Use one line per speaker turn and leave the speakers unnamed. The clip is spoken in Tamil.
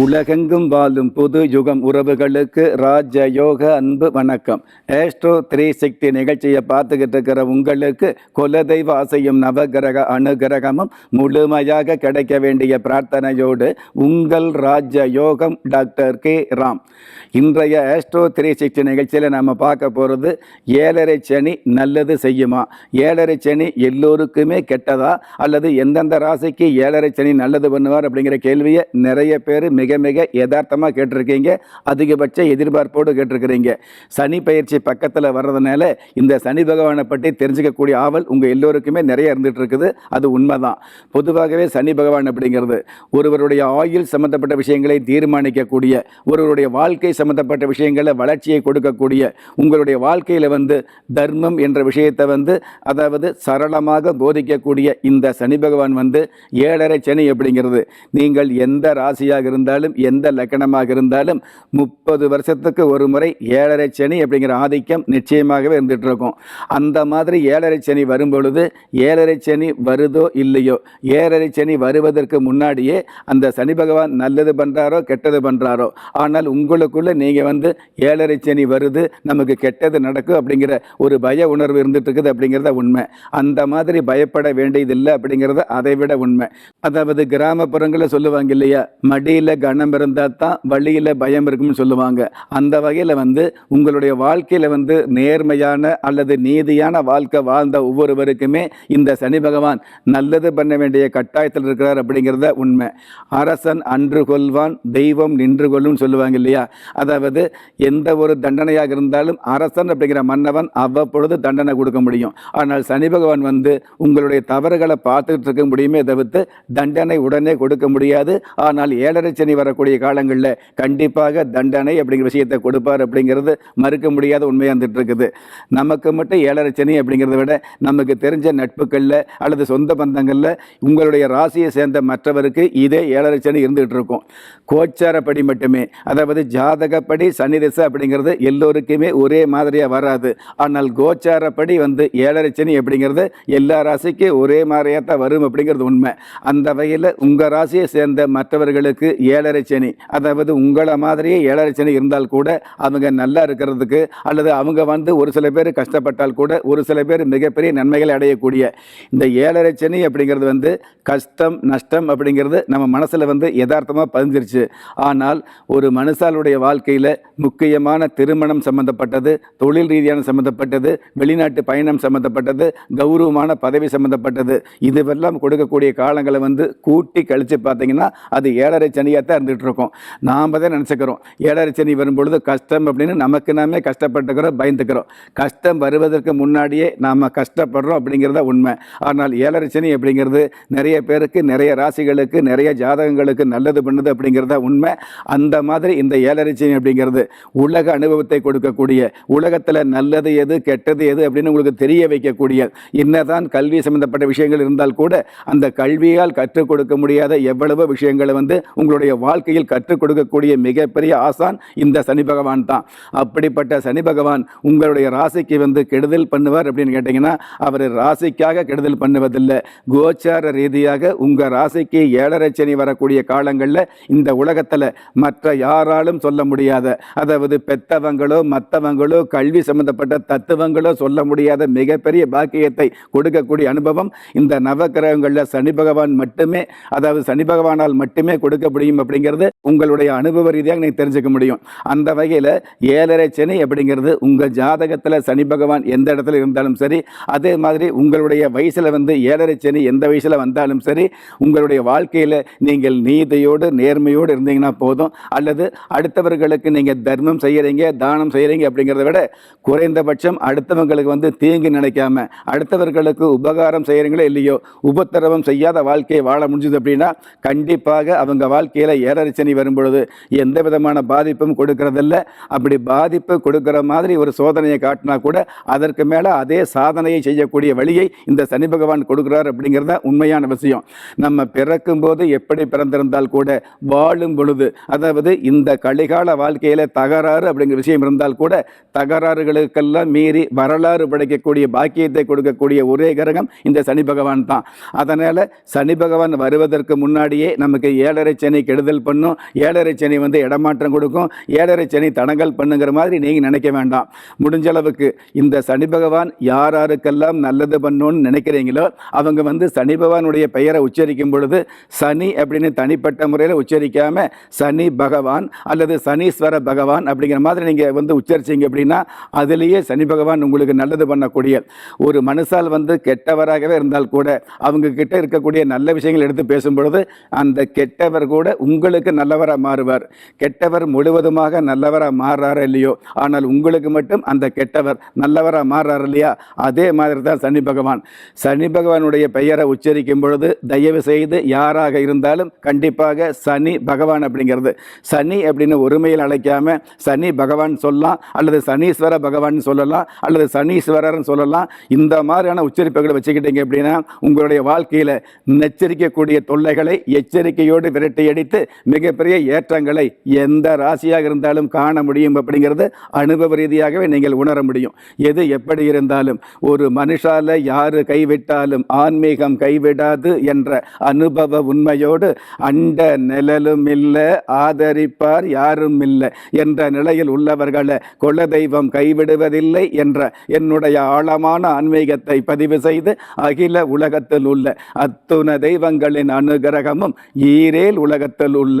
உலகெங்கும் வாழும் புது யுகம் உறவுகளுக்கு ராஜ யோக அன்பு வணக்கம். ஏஸ்ட்ரோ த்ரீ சக்தி நிகழ்ச்சியை பார்த்துக்கிட்டு இருக்கிற உங்களுக்கு குலதெய்வ ஆசையும் நவகிரக அனுகிரகமும் முழுமையாக கிடைக்க வேண்டிய பிரார்த்தனையோடு உங்கள் ராஜ யோகம் டாக்டர் கே. ராம். இன்றைய ஏஸ்ட்ரோ த்ரீ சிக்ஸ்டி நிகழ்ச்சியில் நம்ம பார்க்க போகிறது ஏழரை சனி நல்லது செய்யுமா? ஏழரை சனி எல்லோருக்குமே கெட்டதா? அல்லது எந்தெந்த ராசிக்கு ஏழரை சனி நல்லது பண்ணுவார் அப்படிங்கிற கேள்வியை நிறைய பேர் மிக மிக மிக யதார்த்தமாக கேட்டிருக்கீங்க. அதிகபட்ச எதிர்பார்ப்போடு கேட்டிருக்கிறீங்க. சனி பயிற்சி பக்கத்தில் வர்றதுனால இந்த சனி பகவானை பற்றி தெரிஞ்சுக்கக்கூடிய ஆவல் உங்கள் எல்லோருக்குமே நிறைய இருந்துகிட்டு இருக்குது அது உண்மைதான். பொதுவாகவே சனி பகவான் அப்படிங்கிறது ஒருவருடைய ஆயுள் சம்பந்தப்பட்ட விஷயங்களை தீர்மானிக்கக்கூடிய ஒருவருடைய வாழ்க்கை சம்பந்தப்பட்ட விஷயங்களை வளர்ச்சியை கொடுக்கக்கூடிய உங்களுடைய வாழ்க்கையில் வந்து தர்மம் என்ற விஷயத்தை வந்து அதாவது சரளமாக போதிக்கக்கூடிய இந்த சனி பகவான் வந்து ஏழரை சனி அப்படிங்கிறது. நீங்கள் எந்த ராசியாக இருந்தாலும் எந்த லக்கணமாக இருந்தாலும் முப்பது வருஷத்துக்கு ஒரு முறை ஏழரை சனி அப்படிங்கிற ஆதிக்கம் நிச்சயமாகவே இருந்துட்டு இருக்கும். அந்த மாதிரி ஏழரை சனி வரும்பொழுது ஏழரை சனி வருதோ இல்லையோ ஏழரை சனி வருவதற்கு முன்னாடியே அந்த சனி பகவான் நல்லது பண்ணுறாரோ கெட்டது பண்ணுறாரோ ஆனால் உங்களுக்குள்ளே நீங்கள் வந்து ஏழரை சனி வருது நமக்கு கெட்டது நடக்கும் அப்படிங்கிற ஒரு பய உணர்வு இருந்துட்டு இருக்குது அப்படிங்கிறத உண்மை. அந்த மாதிரி பயப்பட வேண்டியதில்லை அப்படிங்கிறத அதை விட உண்மை. அதாவது கிராமப்புறங்களில் சொல்லுவாங்க இல்லையா? மடியில் கனம் இருந்தால் தான் வழியில் பயம் இருக்கும்னு சொல்லுவாங்க. அந்த வகையில் வந்து உங்களுடைய வாழ்க்கையில் வந்து நேர்மையான அல்லது நீதியான வாழ்க்கை வாழ்ந்த ஒவ்வொருவருக்குமே இந்த சனி பகவான் நல்லது பண்ண வேண்டிய கட்டாயத்தில் இருக்கிறார் அப்படிங்கிறத உண்மை. அரசன் அன்று கொள்வான் தெய்வம் நின்று கொள்ளும்னு சொல்லுவாங்க இல்லையா? அதாவது எந்த ஒரு தண்டனையாக இருந்தாலும் அரசன் அப்படிங்கிற மன்னவன் அவ்வப்பொழுது தண்டனை கொடுக்க முடியும். ஆனால் சனி பகவான் வந்து உங்களுடைய தவறுகளை பார்த்துக்கிட்டு இருக்க முடியுமே தவிர்த்து தண்டனை உடனே கொடுக்க முடியாது. ஆனால் ஏழரை சனி வரக்கூடிய காலங்களில் கண்டிப்பாக தண்டனை அப்படிங்கிற விஷயத்தை கொடுப்பார் அப்படிங்கிறது மறுக்க முடியாத உண்மையாக இருந்துட்டு இருக்குது நமக்கு மட்டும் ஏழரை சனி அப்படிங்கிறத விட நமக்கு தெரிஞ்ச நட்புகளில் அல்லது சொந்த பந்தங்களில் உங்களுடைய ராசியை சேர்ந்த மற்றவருக்கு இதே ஏழரை சனி இருந்துகிட்டு இருக்கும் கோச்சாரப்படி மட்டுமே அதாவது ஜாதகப்படி சனி திசை அப்படிங்கிறது எல்லோருக்குமே ஒரே மாதிரியாக வராது. ஆனால் கோச்சாரப்படி வந்து ஏழரை சனி அப்படிங்கிறது எல்லா ராசிக்கும் ஒரே மாதிரியாக தான் வரும் அப்படிங்கிறது உண்மை. அந்த அந்த வகையில் உங்கள் ராசியை சேர்ந்த மற்றவர்களுக்கு ஏழரை சனி. அதாவது உங்களை மாதிரியே ஏழரை சனி இருந்தால் கூட அவங்க நல்லா இருக்கிறதுக்கு அல்லது அவங்க வந்து ஒரு சில பேர் கஷ்டப்பட்டால் கூட ஒரு சில பேர் மிகப்பெரிய நன்மைகளை அடையக்கூடிய. இந்த ஏழரை சனி அப்படிங்கிறது வந்து கஷ்டம் நஷ்டம் அப்படிங்கிறது நம்ம மனசில் வந்து யதார்த்தமாக பதிஞ்சிருச்சு. ஆனால் ஒரு மனுஷாலுடைய வாழ்க்கையில் முக்கியமான திருமணம் சம்பந்தப்பட்டது தொழில் ரீதியான சம்பந்தப்பட்டது வெளிநாட்டு பயணம் சம்பந்தப்பட்டது கௌரவமான பதவி சம்பந்தப்பட்டது இதுவெல்லாம் கொடுக்கக்கூடிய காலங்களை வந்து கூட்டி கழித்து பார்த்தீங்கன்னா அது ஏழரை சனியாக தான் இருந்துகிட்டு இருக்கோம் நாம் தான் நினச்சிக்கிறோம். ஏழரை சனி வரும்பொழுது கஷ்டம் அப்படின்னு நமக்கு நாமே கஷ்டப்பட்டுக்கிறோம் பயந்துக்கிறோம். கஷ்டம் வருவதற்கு முன்னாடியே நாம் கஷ்டப்படுறோம் அப்படிங்கிறத உண்மை. ஆனால் ஏழரை சனி அப்படிங்கிறது நிறைய பேருக்கு நிறைய ராசிகளுக்கு நிறைய ஜாதகங்களுக்கு நல்லது பண்ணுது அப்படிங்கிறத உண்மை. அந்த மாதிரி இந்த ஏழரை சனி அப்படிங்கிறது உலக அனுபவத்தை கொடுக்கக்கூடிய உலகத்தில் நல்லது எது கெட்டது எது அப்படின்னு உங்களுக்கு தெரிய வைக்கக்கூடிய என்னதான் கல்வி சம்பந்தப்பட்ட விஷயங்கள் இருந்தால் கூட அந்த கல்வியால் கற்றுக் கொடுக்க முடியாத எவ்வளவு விஷயங்களை வந்து உங்களுடைய வாழ்க்கையில் கற்றுக் கொடுக்கக்கூடிய மிகப்பெரிய ஆசான் இந்த சனி பகவான் தான். அப்படிப்பட்ட சனி பகவான் உங்களுடைய ராசிக்கு வந்து கெடுதல் பண்ணுவார் அப்படின்னு கேட்டிங்கன்னா அவர் ராசிக்காக கெடுதல் பண்ணுவதில்லை. கோச்சார ரீதியாக உங்கள் ராசிக்கு ஏழரை சனி வரக்கூடிய காலங்களில் இந்த உலகத்தில் மற்ற யாராலும் சொல்ல முடியாத அதாவது பெத்தவங்களோ மற்றவங்களோ கல்வி சம்பந்தப்பட்ட தத்துவங்களோ சொல்ல முடியாத மிகப்பெரிய பாக்கியத்தை கொடுக்கக்கூடிய அனுபவம் இந்த நவக்கிரகங்களில் சனி பகவான் மட்டுமே அதாவது சனி பகவானால் மட்டுமே கொடுக்க முடியும் அப்படிங்கிறது உங்களுடைய அனுபவ ரீதியாக நீங்கள் தெரிஞ்சுக்க முடியும். அந்த வகையில் ஏழரை சனி அப்படிங்கிறது உங்கள் ஜாதகத்தில் சனி பகவான் எந்த இடத்துல இருந்தாலும் சரி அதே மாதிரி உங்களுடைய வயசில் வந்து ஏழரை சனி எந்த வயசில் வந்தாலும் சரி உங்களுடைய வாழ்க்கையில் நீங்கள் நீதியோடு நேர்மையோடு இருந்தீங்கன்னா போதும். அல்லது அடுத்தவர்களுக்கு நீங்கள் தர்மம் செய்கிறீங்க தானம் செய்கிறீங்க அப்படிங்கிறத விட குறைந்தபட்சம் அடுத்தவங்களுக்கு வந்து தீங்கு நினைக்காம அடுத்தவர்களுக்கு உபகாரம் செய்கிறீங்களோ இல்லையோ உபத்திரவம் செய்யாத வாழ்க்கையை வாழ முடிஞ்சது அப்படின்னா கண்டிப்பாக அவங்க வாழ்க்கையில் ஏழரை சனி வரும்பொழுது எந்த விதமான பாதிப்பும் கொடுக்கறதில்ல. அப்படி பாதிப்பு கொடுக்கிற மாதிரி ஒரு சோதனையை காட்டினா கூட அதற்கு மேலே அதே சாதனையை செய்யக்கூடிய வழியை இந்த சனி பகவான் கொடுக்குறார் அப்படிங்கிறத உண்மையான விஷயம். நம்ம பிறக்கும் போது எப்படி பிறந்திருந்தால் கூட வாழும் பொழுது அதாவது இந்த கலிகால வாழ்க்கையில் தகராறு அப்படிங்கிற விஷயம் இருந்தால் கூட தகராறுகளுக்கெல்லாம் மீறி வரலாறு படைக்கக்கூடிய பாக்கியத்தை கொடுக்கக்கூடிய ஒரே கிரகம் இந்த சனி பகவான் தான். அதனால் சனி பகவான் வருவதற்கு முன்னாடியே நமக்கு ஏழரை சனி கெடுதல் பண்ணும். ஏழரை சனி வந்து இடமாற்றம் கொடுக்கும். ஏழரை சனி தடங்கல் பண்ணுங்கிற மாதிரி நீங்கள் நினைக்க வேண்டாம். முடிஞ்ச அளவுக்கு இந்த சனி பகவான் யார் யாருக்கெல்லாம் நல்லது பண்ணணும்னு நினைக்கிறீங்களோ அவங்க வந்து சனி பகவானுடைய பெயரை உச்சரிக்கும் பொழுது சனி அப்படின்னு தனிப்பட்ட முறையில் உச்சரிக்காமல் சனி பகவான் அல்லது சனீஸ்வர பகவான் அப்படிங்கிற மாதிரி நீங்கள் வந்து உச்சரிச்சீங்க அப்படின்னா அதுலேயே சனி பகவான் உங்களுக்கு நல்லது பண்ணக்கூடிய ஒரு மனுஷால் வந்து கெட்டவராகவே இருந்தால் கூட அவங்க கிட்ட இருக்கக்கூடிய நல்ல விஷயங்கள் எடுத்து பேசும் பொழுது அந்த கெட்டவர் கூட உங்களுக்கு நல்ல நல்லவராக மாறுவார். கெட்டவர் முழுவதுமாக நல்லவராக மாறுறாரு இல்லையோ? ஆனால் உங்களுக்கு மட்டும் அந்த கெட்டவர் நல்லவராக மாறுறாரு இல்லையா? அதே மாதிரி தான் சனி பகவான். சனி பகவானுடைய பெயரை உச்சரிக்கும் பொழுது தயவு செய்து யாராக இருந்தாலும் கண்டிப்பாக சனி பகவான் அப்படிங்கிறது. சனி அப்படின்னு ஒருமையில் அழைக்காம சனி பகவான் சொல்லலாம் அல்லது சனீஸ்வர பகவான் சொல்லலாம் அல்லது சனீஸ்வரர்னு சொல்லலாம். இந்த மாதிரியான உச்சரிப்புகளை வச்சுக்கிட்டீங்க அப்படின்னா உங்களுடைய வாழ்க்கையில் நெச்சரிக்கக்கூடிய தொல்லைகளை எச்சரிக்கையோடு விரட்டி அடித்து பெரிய ஏற்றங்களை எந்த ராசியாக இருந்தாலும் காண முடியும் அப்படிங்கிறது அனுபவ ரீதியாகவே நீங்கள் உணர முடியும். எது எப்படி இருந்தாலும் ஒரு மனுஷால யாரு கைவிட்டாலும் ஆன்மீகம் கைவிடாது என்ற அனுபவ உண்மையோடு அண்ட நிழலும் இல்லை ஆதரிப்பார் யாரும் இல்லை என்ற நிலையில் உள்ளவர்களை குலதெய்வம் கைவிடுவதில்லை என்ற என்னுடைய ஆழமான ஆன்மீகத்தை பதிவு செய்து அகில உலகத்தில் உள்ள அத்துண தெய்வங்களின் அனுகிரகமும் ஈரேல் உலகத்தில் உள்ள